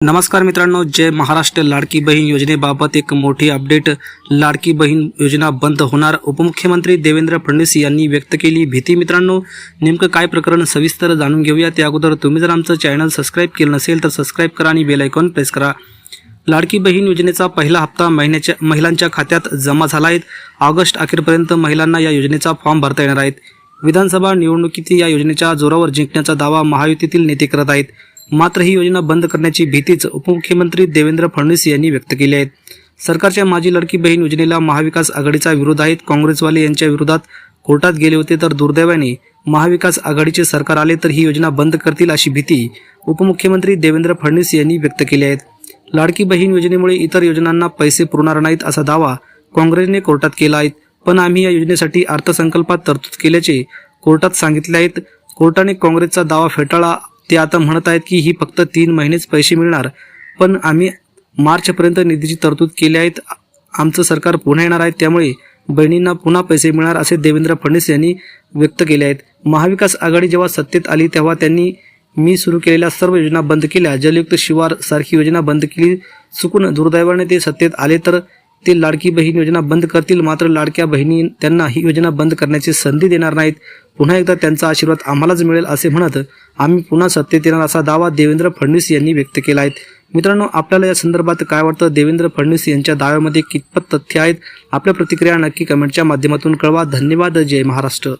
नमस्कार मित्रांनो जय महाराष्ट्र लाडकी बहीण योजनेबाबत एक मोठी अपडेट लाडकी बहीण योजना बंद होणार उपमुख्यमंत्री देवेंद्र फडणवीस यांनी व्यक्त केली भीती मित्रांनो. नेमकं काय प्रकरण सविस्तर जाणून घेऊया. त्या अगोदर तुम्ही जर आमचं चॅनल सबस्क्राईब केलं नसेल तर सबस्क्राईब करा आणि बेल आयकॉन प्रेस करा. लाडकी बहीण योजनेचा पहिला हप्ता महिन्याच्या महिलांच्या खात्यात जमा झाला आहे. ऑगस्ट अखेरपर्यंत महिलांना या योजनेचा फॉर्म भरता येणार आहेत. विधानसभा निवडणुकीत या योजनेच्या जोरावर जिंकण्याचा दावा महायुतीतील नेते करत आहेत. मात्र ही योजना बंद करण्याची भीतीच उपमुख्यमंत्री देवेंद्र फडणवीस यांनी व्यक्त केली आहे. सरकारच्या माझी लडकी बहीण योजनेला महाविकास आघाडीचा विरोध आहेत. काँग्रेसवाले यांच्या विरोधात कोर्टात गेले होते तर दुर्दैवाने महाविकास आघाडीचे सरकार आले तर ही योजना बंद करतील अशी भीती उपमुख्यमंत्री देवेंद्र फडणवीस यांनी व्यक्त केली आहेत लाडकी बहीण योजनेमुळे इतर योजनांना पैसे पुरणार नाहीत असा दावा काँग्रेसने कोर्टात केला आहे. पण आम्ही या योजनेसाठी अर्थसंकल्पात तरतूद केल्याचे कोर्टात सांगितले आहेत. कोर्टाने काँग्रेसचा दावा फेटाळा ते आता म्हणत आहेत की ही फक्त तीन महिनेच पैसे मिळणार पण आम्ही मार्चपर्यंत निधीची तरतूद केली आहेत आमचं सरकार पुन्हा येणार आहे. त्यामुळे बहिणींना पुन्हा पैसे मिळणार असे देवेंद्र फडणवीस यांनी व्यक्त केले आहेत. महाविकास आघाडी जेव्हा सत्तेत आली तेव्हा त्यांनी मी सुरू केलेल्या सर्व योजना बंद केल्या. जलयुक्त शिवार सारखी योजना बंद केली. चुकून दुर्दैवाने ते सत्तेत आले तर ते लाडकी बहीण योजना बंद करतील. मात्र लाडक्या बहिणी त्यांना ही योजना बंद करण्याची संधी देणार नाहीत. पुन्हा एकदा त्यांचा आशीर्वाद आम्हालाच मिळेल असे म्हणत आम्ही पुन्हा सत्तेत येणार असा दावा देवेंद्र फडणवीस यांनी व्यक्त केला आहे. मित्रांनो आपल्याला या संदर्भात काय वाटतं? देवेंद्र फडणवीस यांच्या दाव्यामध्ये कितपत तथ्य आहेत? आपल्या प्रतिक्रिया नक्की कमेंटच्या माध्यमातून कळवा. धन्यवाद. जय महाराष्ट्र.